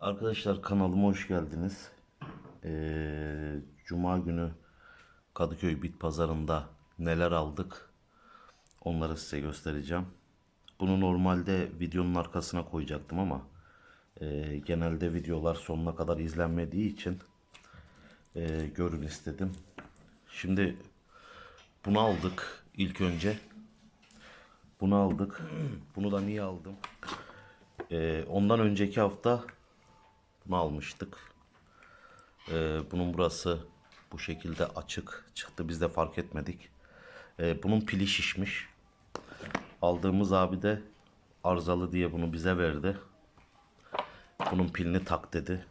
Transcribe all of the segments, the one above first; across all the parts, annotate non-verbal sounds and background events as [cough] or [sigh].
Arkadaşlar kanalıma hoş geldiniz. Ee, Cuma günü Kadıköy Bit Pazarı'nda neler aldık onları size göstereceğim. Bunu normalde videonun arkasına koyacaktım ama e, genelde videolar sonuna kadar izlenmediği için e, görün istedim. Şimdi bunu aldık ilk önce. Bunu aldık. Bunu da niye aldım? Ee, ondan önceki hafta bunu almıştık. Ee, bunun burası bu şekilde açık çıktı. Biz de fark etmedik. Ee, bunun pili şişmiş. Aldığımız abi de arızalı diye bunu bize verdi. Bunun pilini tak dedi.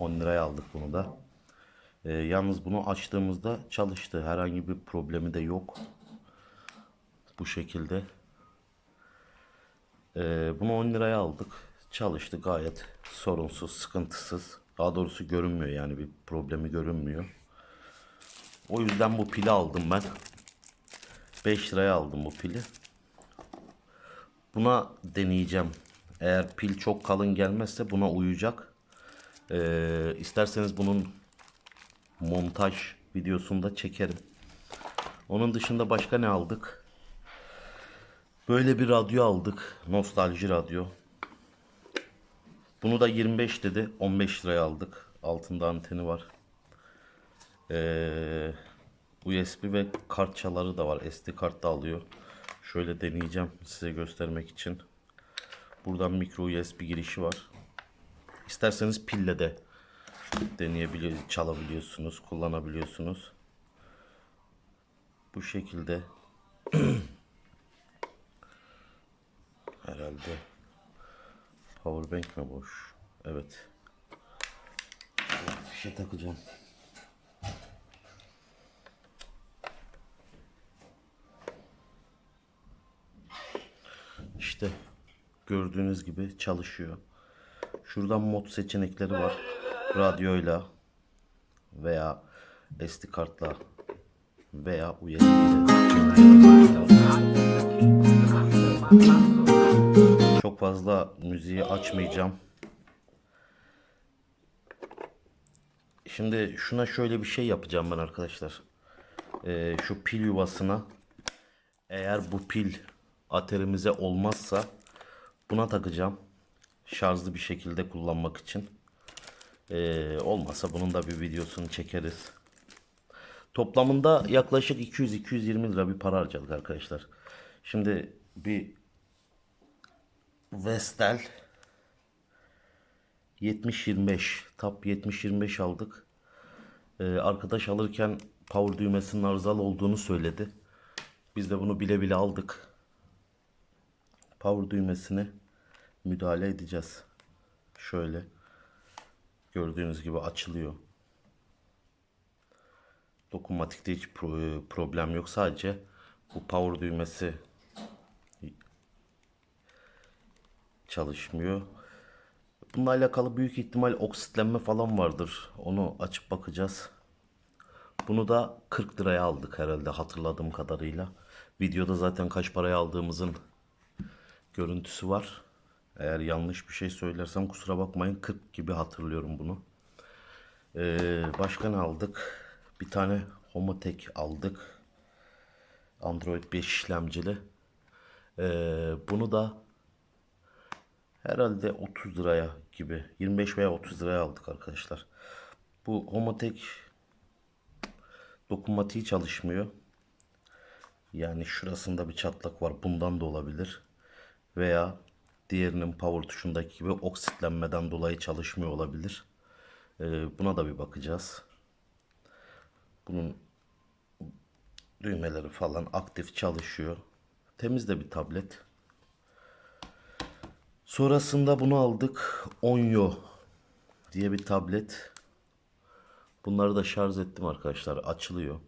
10 liraya aldık bunu da. Ee, yalnız bunu açtığımızda çalıştı. Herhangi bir problemi de yok. Bu şekilde. Ee, bunu 10 liraya aldık. Çalıştı gayet sorunsuz, sıkıntısız. Daha doğrusu görünmüyor yani bir problemi görünmüyor. O yüzden bu pili aldım ben. 5 liraya aldım bu pili. Buna deneyeceğim. Eğer pil çok kalın gelmezse buna uyacak. Ee, isterseniz bunun montaj videosunu da çekerim. Onun dışında başka ne aldık? Böyle bir radyo aldık. Nostalji radyo. Bunu da 25 dedi. 15 liraya aldık. Altında anteni var. Ee, USB ve kart çaları da var. SD kart da alıyor. Şöyle deneyeceğim size göstermek için. Buradan micro USB girişi var. İsterseniz pille de deneyebiliyor, çalabiliyorsunuz, kullanabiliyorsunuz. Bu şekilde [clears throat] herhalde powerbank mi boş? Evet. Bir şey takacağım. İşte gördüğünüz gibi çalışıyor. Şuradan mod seçenekleri var. Radyoyla veya SD kartla veya USB ile fazla müziği açmayacağım. Şimdi şuna şöyle bir şey yapacağım ben arkadaşlar. Ee, şu pil yuvasına eğer bu pil aterimize olmazsa buna takacağım. Şarjlı bir şekilde kullanmak için. Ee, olmazsa bunun da bir videosunu çekeriz. Toplamında yaklaşık 200-220 lira bir para harcadık arkadaşlar. Şimdi bir Vestel 70-25 Tap 70-25 aldık. Ee, arkadaş alırken power düğmesinin arızalı olduğunu söyledi. Biz de bunu bile bile aldık. Power düğmesine müdahale edeceğiz. Şöyle. Gördüğünüz gibi açılıyor. Dokunmatikte hiç pro- problem yok. Sadece bu power düğmesi çalışmıyor. Bununla alakalı büyük ihtimal oksitlenme falan vardır. Onu açıp bakacağız. Bunu da 40 liraya aldık herhalde hatırladığım kadarıyla. Videoda zaten kaç paraya aldığımızın görüntüsü var. Eğer yanlış bir şey söylersem kusura bakmayın 40 gibi hatırlıyorum bunu. Ee, başka ne aldık? Bir tane Homotek aldık. Android 5 işlemcili. Ee, bunu da herhalde 30 liraya gibi 25 veya 30 liraya aldık arkadaşlar. Bu Homotek dokunmatiği çalışmıyor. Yani şurasında bir çatlak var. Bundan da olabilir. Veya diğerinin power tuşundaki gibi oksitlenmeden dolayı çalışmıyor olabilir. Ee, buna da bir bakacağız. Bunun düğmeleri falan aktif çalışıyor. Temiz de bir tablet. Sonrasında bunu aldık. Onyo diye bir tablet. Bunları da şarj ettim arkadaşlar. Açılıyor.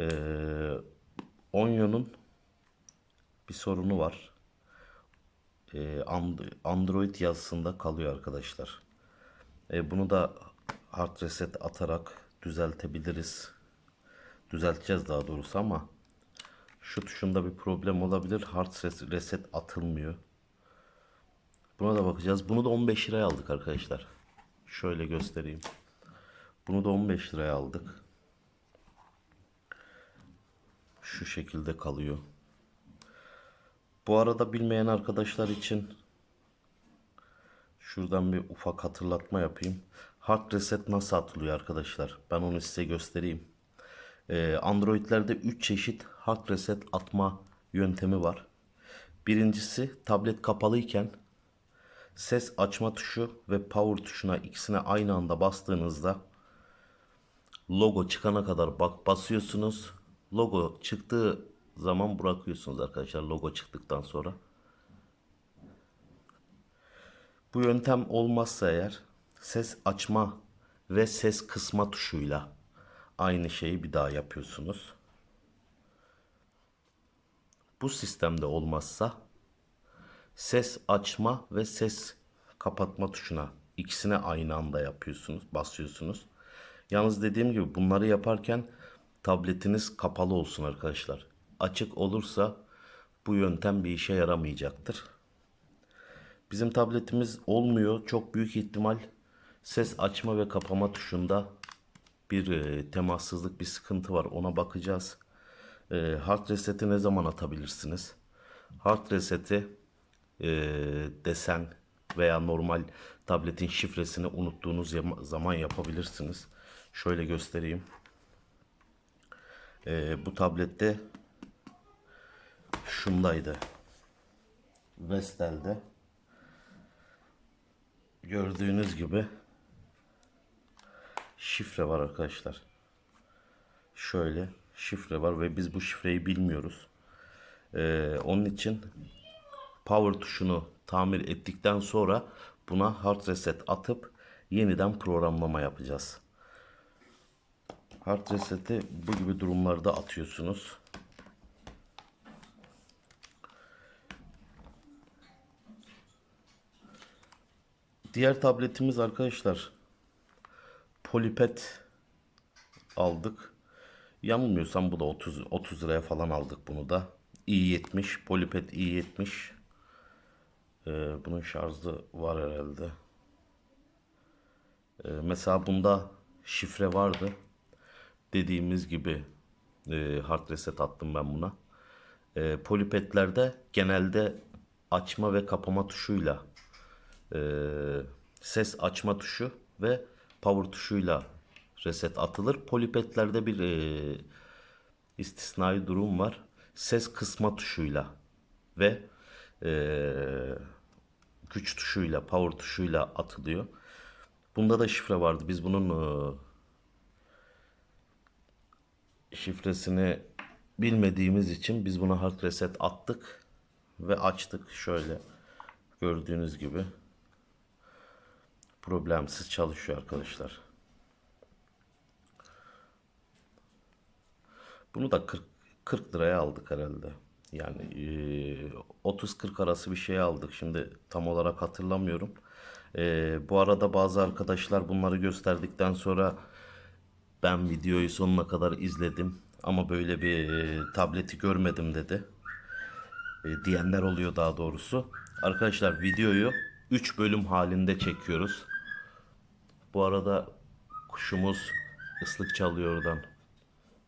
Ee, Onyo'nun bir sorunu var. Ee, And- Android yazısında kalıyor arkadaşlar. Ee, bunu da hard reset atarak düzeltebiliriz. Düzelteceğiz daha doğrusu ama şu tuşunda bir problem olabilir. Hard reset atılmıyor. Buna da bakacağız. Bunu da 15 liraya aldık arkadaşlar. Şöyle göstereyim. Bunu da 15 liraya aldık. Şu şekilde kalıyor. Bu arada bilmeyen arkadaşlar için şuradan bir ufak hatırlatma yapayım. Hard reset nasıl atılıyor arkadaşlar? Ben onu size göstereyim. Ee, Android'lerde 3 çeşit hard reset atma yöntemi var. Birincisi tablet kapalıyken ses açma tuşu ve power tuşuna ikisine aynı anda bastığınızda logo çıkana kadar bak basıyorsunuz. Logo çıktığı zaman bırakıyorsunuz arkadaşlar logo çıktıktan sonra. Bu yöntem olmazsa eğer ses açma ve ses kısma tuşuyla aynı şeyi bir daha yapıyorsunuz. Bu sistemde olmazsa ses açma ve ses kapatma tuşuna ikisine aynı anda yapıyorsunuz, basıyorsunuz. Yalnız dediğim gibi bunları yaparken tabletiniz kapalı olsun arkadaşlar. Açık olursa bu yöntem bir işe yaramayacaktır. Bizim tabletimiz olmuyor. Çok büyük ihtimal ses açma ve kapama tuşunda bir e, temassızlık, bir sıkıntı var. Ona bakacağız. E, hard reset'i ne zaman atabilirsiniz? Hard reset'i e, desen veya normal tabletin şifresini unuttuğunuz zaman yapabilirsiniz. Şöyle göstereyim. E, bu tablette şundaydı. Vestel'de. Gördüğünüz gibi şifre var arkadaşlar. Şöyle şifre var ve biz bu şifreyi bilmiyoruz. Ee, onun için power tuşunu tamir ettikten sonra buna hard reset atıp yeniden programlama yapacağız. Hard reset'i bu gibi durumlarda atıyorsunuz. Diğer tabletimiz arkadaşlar Polipet aldık. Yanılmıyorsam bu da 30 30 liraya falan aldık bunu da. i70 Polipet i70. Ee, bunun şarjı var herhalde. Ee, mesela bunda şifre vardı. Dediğimiz gibi e, hard reset attım ben buna. E, polipetlerde genelde açma ve kapama tuşuyla e, ses açma tuşu ve power tuşuyla reset atılır. Polipetlerde bir e, istisnai durum var. Ses kısma tuşuyla ve e, güç tuşuyla, power tuşuyla atılıyor. Bunda da şifre vardı. Biz bunun e, şifresini bilmediğimiz için biz buna hard reset attık ve açtık şöyle gördüğünüz gibi problemsiz çalışıyor arkadaşlar. Bunu da 40 40 liraya aldık herhalde. Yani e, 30-40 arası bir şey aldık. Şimdi tam olarak hatırlamıyorum. E, bu arada bazı arkadaşlar bunları gösterdikten sonra ben videoyu sonuna kadar izledim ama böyle bir e, tableti görmedim dedi. E, diyenler oluyor daha doğrusu. Arkadaşlar videoyu 3 bölüm halinde çekiyoruz. Bu arada kuşumuz ıslık çalıyor oradan.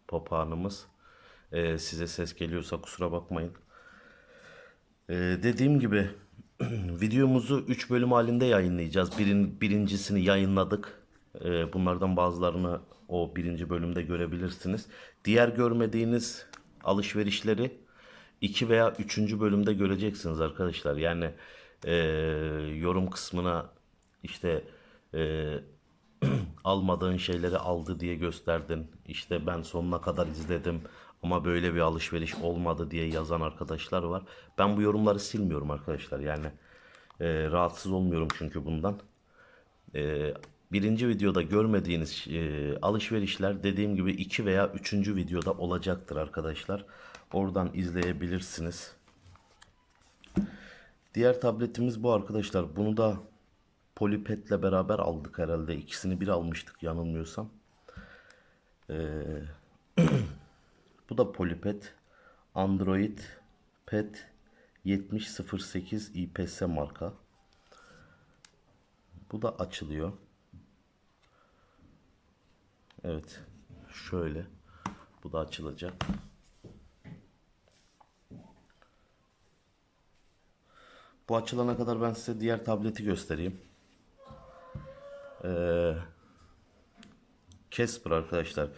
Papağanımız. E, size ses geliyorsa kusura bakmayın. E, dediğim gibi [clears throat] videomuzu 3 bölüm halinde yayınlayacağız. Birin, birincisini yayınladık. E, bunlardan bazılarını o birinci bölümde görebilirsiniz. Diğer görmediğiniz alışverişleri 2 veya 3. bölümde göreceksiniz arkadaşlar. Yani e, yorum kısmına işte e, [clears throat] almadığın şeyleri aldı diye gösterdin. İşte ben sonuna kadar izledim ama böyle bir alışveriş olmadı diye yazan arkadaşlar var. Ben bu yorumları silmiyorum arkadaşlar. Yani e, rahatsız olmuyorum çünkü bundan. E, birinci videoda görmediğiniz e, alışverişler dediğim gibi iki veya üçüncü videoda olacaktır arkadaşlar. Oradan izleyebilirsiniz. Diğer tabletimiz bu arkadaşlar. Bunu da Polipet'le beraber aldık herhalde. İkisini bir almıştık yanılmıyorsam. Ee, bu da Polipet. Android Pet 7008 IPS marka. Bu da açılıyor. Evet. Şöyle. Bu da açılacak. Bu açılana kadar ben size diğer tableti göstereyim. Ee, Casper arkadaşlar.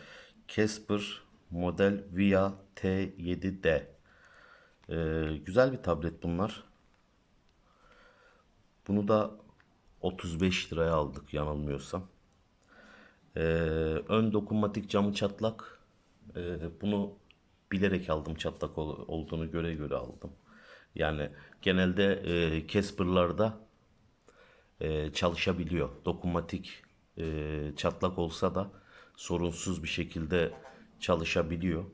Casper model VIA T7D. Ee, güzel bir tablet bunlar. Bunu da 35 liraya aldık yanılmıyorsam. Ee, ön dokunmatik camı çatlak. Ee, bunu bilerek aldım çatlak ol- olduğunu göre göre aldım. Yani genelde e, Casper'larda e, çalışabiliyor. Dokunmatik e, çatlak olsa da sorunsuz bir şekilde çalışabiliyor.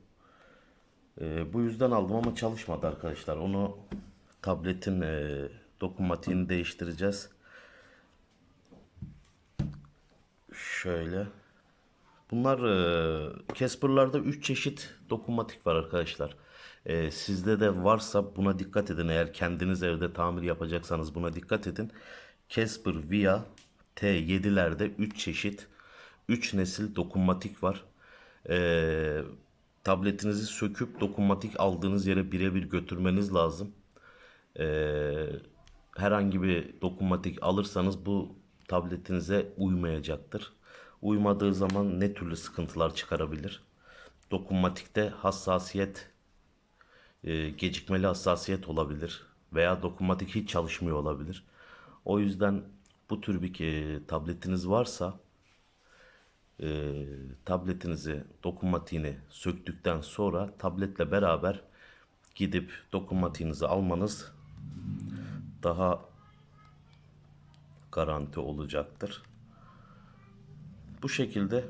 E, bu yüzden aldım ama çalışmadı arkadaşlar. Onu tabletin e, dokunmatiğini değiştireceğiz. Şöyle. Bunlar e, Casper'larda 3 çeşit dokunmatik var arkadaşlar. E, sizde de varsa buna dikkat edin. Eğer kendiniz evde tamir yapacaksanız buna dikkat edin. Casper VIA T7'lerde 3 çeşit 3 nesil dokunmatik var. E, tabletinizi söküp dokunmatik aldığınız yere birebir götürmeniz lazım. E, herhangi bir dokunmatik alırsanız bu tabletinize uymayacaktır. Uymadığı zaman ne türlü sıkıntılar çıkarabilir? Dokunmatikte hassasiyet, e, gecikmeli hassasiyet olabilir veya dokunmatik hiç çalışmıyor olabilir. O yüzden bu tür bir e, tabletiniz varsa e, tabletinizi dokunmatiğini söktükten sonra tabletle beraber gidip dokunmatiğinizi almanız daha garanti olacaktır. Bu şekilde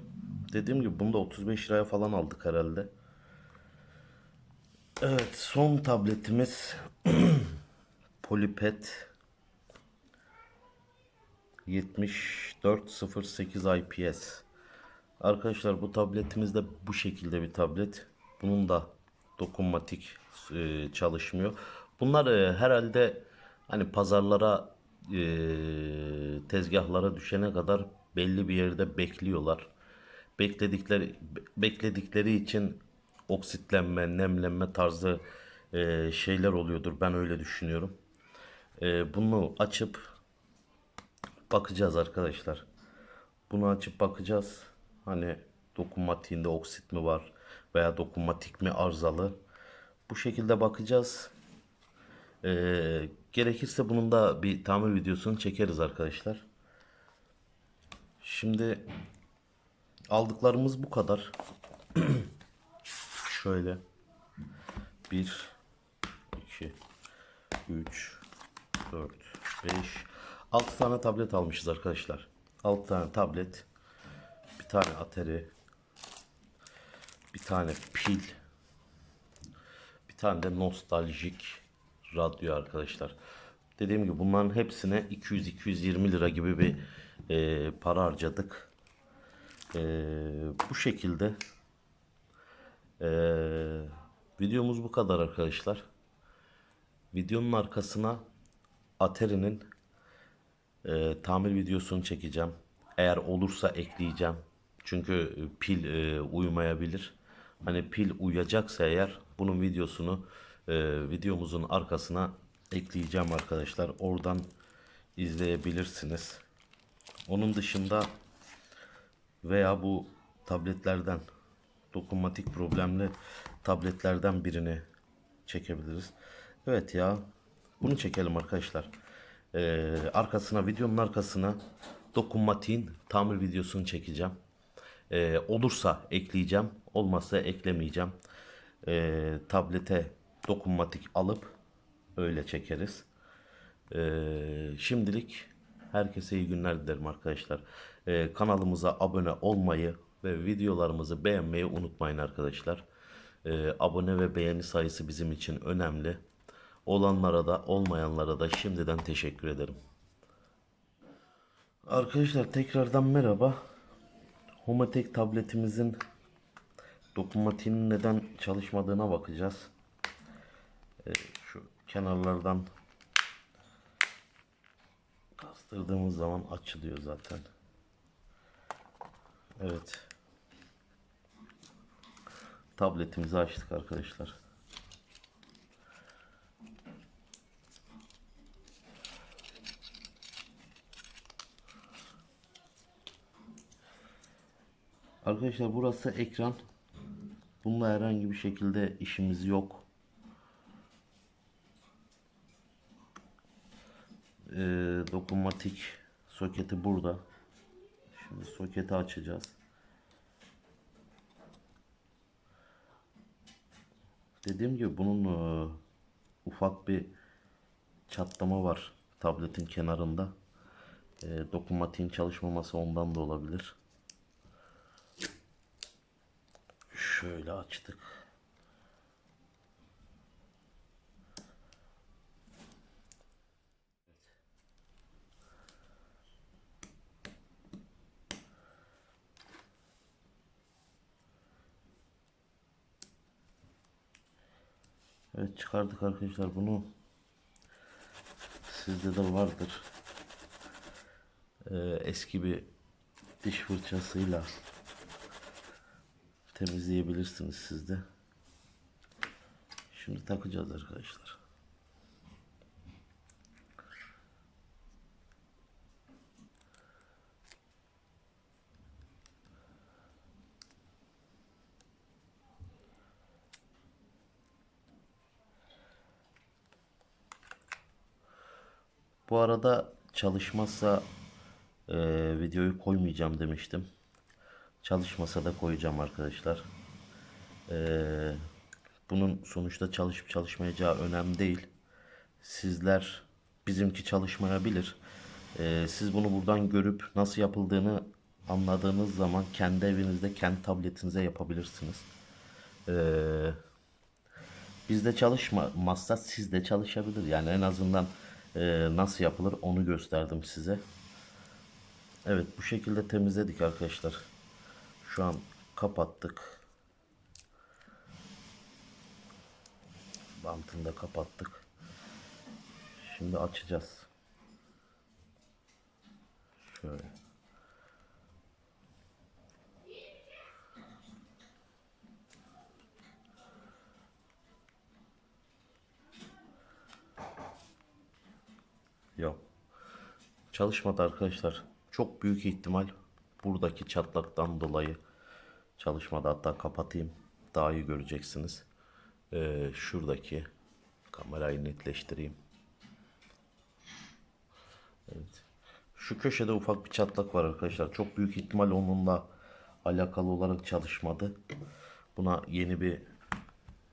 dediğim gibi bunu da 35 liraya falan aldık herhalde. Evet son tabletimiz Polipet 7408 IPS. Arkadaşlar bu tabletimiz de bu şekilde bir tablet. Bunun da dokunmatik e, çalışmıyor. Bunlar e, herhalde hani pazarlara e, tezgahlara düşene kadar belli bir yerde bekliyorlar. Bekledikleri bekledikleri için oksitlenme, nemlenme tarzı e, şeyler oluyordur. Ben öyle düşünüyorum. E, bunu açıp bakacağız arkadaşlar. Bunu açıp bakacağız. Hani dokunmatiğinde oksit mi var veya dokunmatik mi arızalı. Bu şekilde bakacağız. Ee, gerekirse bunun da bir tamir videosunu çekeriz arkadaşlar. Şimdi aldıklarımız bu kadar. [clears throat] Şöyle 1 2 3 4 5 6 tane tablet almışız arkadaşlar. 6 tane tablet, bir tane atari, bir tane pil, bir tane de nostaljik radyo arkadaşlar. Dediğim gibi bunların hepsine 200-220 lira gibi bir e, para harcadık. E, bu şekilde e, videomuz bu kadar arkadaşlar. Videonun arkasına Atari'nin e, tamir videosunu çekeceğim. Eğer olursa ekleyeceğim. Çünkü e, pil e, uymayabilir. Hani pil uyacaksa eğer bunun videosunu e, videomuzun arkasına ekleyeceğim arkadaşlar. Oradan izleyebilirsiniz. Onun dışında veya bu tabletlerden dokunmatik problemli tabletlerden birini çekebiliriz. Evet ya bunu çekelim arkadaşlar. Ee, arkasına videonun arkasına dokunmatiğin tamir videosunu çekeceğim. Ee, olursa ekleyeceğim. Olmazsa eklemeyeceğim. Ee, tablete dokunmatik alıp öyle çekeriz. Ee, şimdilik herkese iyi günler dilerim arkadaşlar. Ee, kanalımıza abone olmayı ve videolarımızı beğenmeyi unutmayın arkadaşlar. Ee, abone ve beğeni sayısı bizim için önemli. Olanlara da olmayanlara da şimdiden teşekkür ederim. Arkadaşlar tekrardan merhaba. Homatek tabletimizin dokunmatiğinin neden çalışmadığına bakacağız. Ee, şu kenarlardan Bastırdığımız zaman açılıyor zaten. Evet. Tabletimizi açtık arkadaşlar. Arkadaşlar burası ekran. Bununla herhangi bir şekilde işimiz yok. Ee, dokunmatik soketi burada. Şimdi soketi açacağız. Dediğim gibi bunun e, ufak bir çatlama var tabletin kenarında. E, dokunmatiğin çalışmaması ondan da olabilir. Şöyle açtık. Evet çıkardık arkadaşlar bunu. Sizde de vardır. Ee, eski bir diş fırçasıyla temizleyebilirsiniz siz de. Şimdi takacağız arkadaşlar. Bu arada çalışmazsa e, videoyu koymayacağım demiştim. Çalışmasa da koyacağım arkadaşlar. E, bunun sonuçta çalışıp çalışmayacağı önemli değil. Sizler bizimki çalışmayabilir. E, siz bunu buradan görüp nasıl yapıldığını anladığınız zaman kendi evinizde kendi tabletinize yapabilirsiniz. Eee Bizde çalışmazsa sizde çalışabilir. Yani en azından e, nasıl yapılır onu gösterdim size. Evet bu şekilde temizledik arkadaşlar. Şu an kapattık. Bantını da kapattık. Şimdi açacağız. Şöyle. Yok. Çalışmadı arkadaşlar. Çok büyük ihtimal buradaki çatlaktan dolayı çalışmadı. Hatta kapatayım. Daha iyi göreceksiniz. Ee, şuradaki kamerayı netleştireyim. Evet. Şu köşede ufak bir çatlak var arkadaşlar. Çok büyük ihtimal onunla alakalı olarak çalışmadı. Buna yeni bir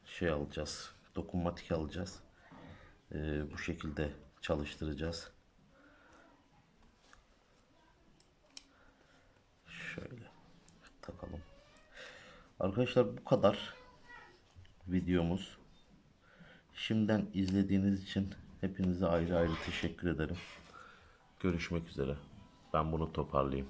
şey alacağız. Dokunmatik alacağız. Ee, bu şekilde çalıştıracağız. Şöyle takalım. Arkadaşlar bu kadar videomuz. Şimdiden izlediğiniz için hepinize ayrı ayrı teşekkür ederim. Görüşmek üzere. Ben bunu toparlayayım.